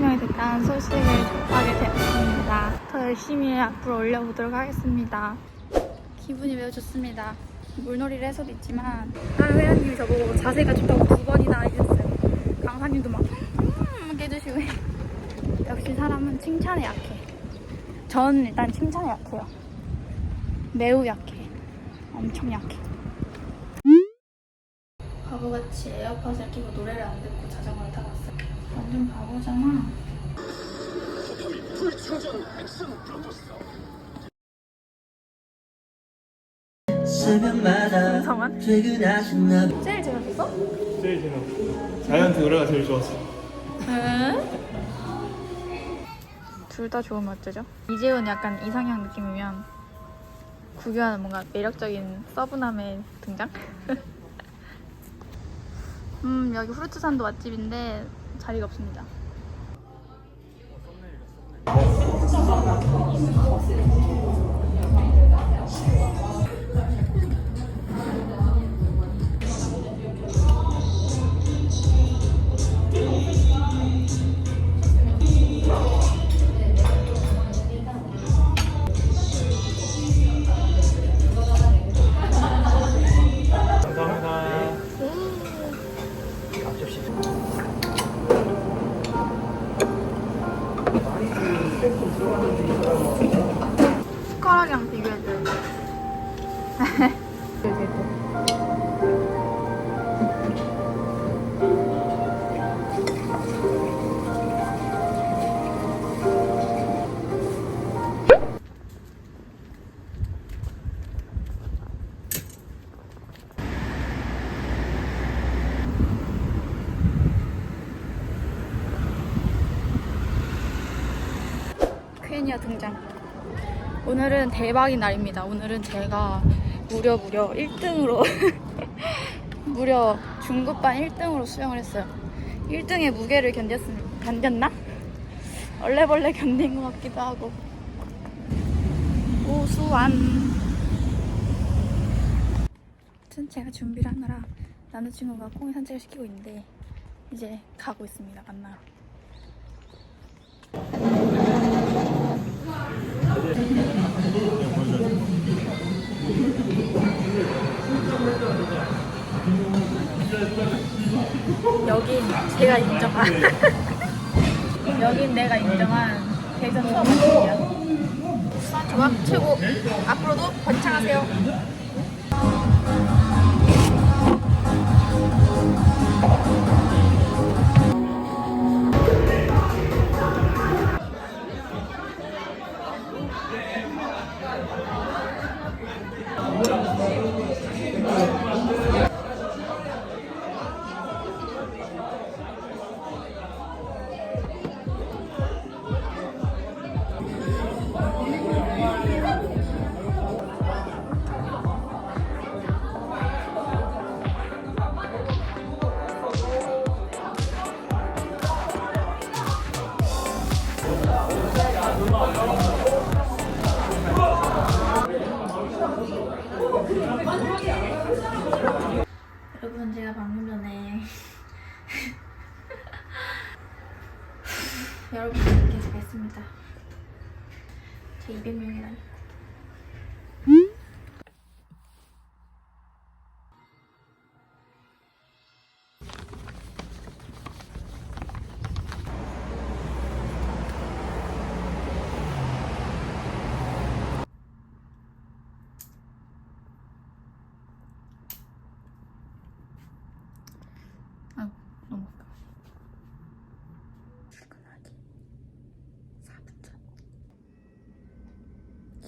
명이 됐다는 소식을 접하게 되었습니다. 더 열심히 앞으로 올려보도록 하겠습니다. 기분이 매우 좋습니다. 물놀이를 해서도 있지만 아 회원님 저보고 자세가 좋다고 두 번이나 해주셨어요. 강사님도 막 음, 해주시고 역시 사람은 칭찬에 약해. 전 일단 칭찬에 약해요. 매우 약해. 엄청 약해. 바보같이 에어팟을 끼고 노래를 안 듣고 자전거를 타고 왔어요. 완전 바보잖아. 새벽마다? 퇴근하시나 봐. 제일 재밌었어? 제일 재밌어. 자이언트 노래가 제일 좋았어. 둘 다 좋으면 어쩌죠? 이재훈 약간 이상형 느낌이면 구규환은 뭔가 매력적인 서브남의 등장? 음 여기 후르츠산도 맛집인데 자리가 없습니다 감사합니다. 숟가락이랑 비교해줘 요 퀸이어 등장. 오늘은 대박인 날입니다. 오늘은 제가 무려 무려 1등으로 무려 중급반 1등으로 수영을 했어요. 1등의 무게를 견뎠습니다. 견뎠나? 얼레벌레 견딘 것 같기도 하고. 우수한. 아무튼 제가 준비를 하느라 남자친구가 콩이 산책을 시키고 있는데 이제 가고 있습니다. 만나러. 제가 인정한. 여긴 내가 인정한 대전 수업 수학 조합 최고. 앞으로도 번창하세요 제 200명이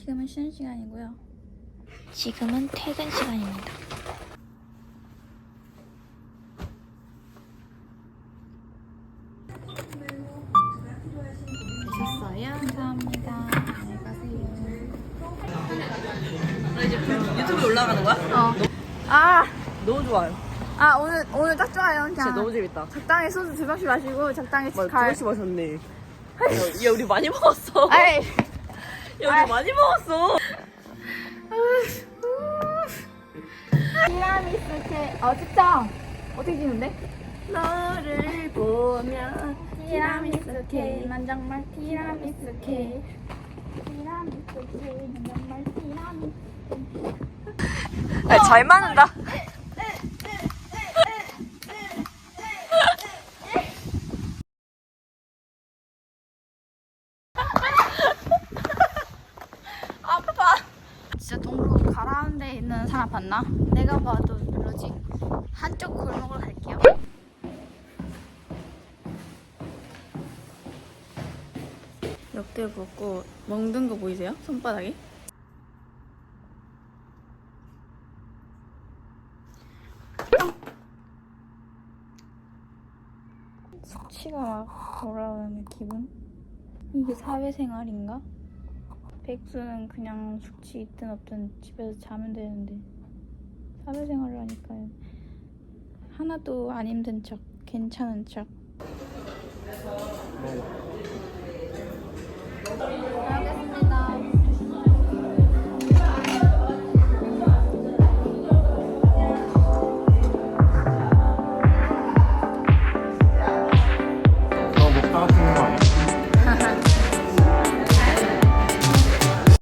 지금은 쉬는 시간이고요 지금은 퇴근 시간입니다 드셨어요? 감사합니다 안녕히 가세요 유튜브에 올라가는 거야? 어. 아, 너무 좋아요. 아 오늘 오늘 딱 좋아요 그냥 진짜 너무 재밌다. 적당히 소주 두 병씩 마시고 적당히 막갈두 번씩 마셨네. 야, 야, 우리 많이 먹었어. 아이 야, 우리 아이. 많이 먹었어. 티라미수 케 어, 특정 어떻게 지는데? 너를 보면 티라미수 케이만 정말 티라미수 케 티라미수 는 정말 티라미수 야, 잘 맞는다. 아파. 진짜 동부 가라앉에 있는 사람 봤나? 내가 봐도 별로지. 한쪽 골목으로 갈게요. 역대 벗고 멍든 거 보이세요? 손바닥에? 숙취가 막 돌아오는 기분? 이게 사회생활인가? 백수는 그냥 숙취 있든 없든 집에서 자면 되는데. 사회생활을 하니까 하나도 안 힘든 척 괜찮은 척. 잘 먹겠습니다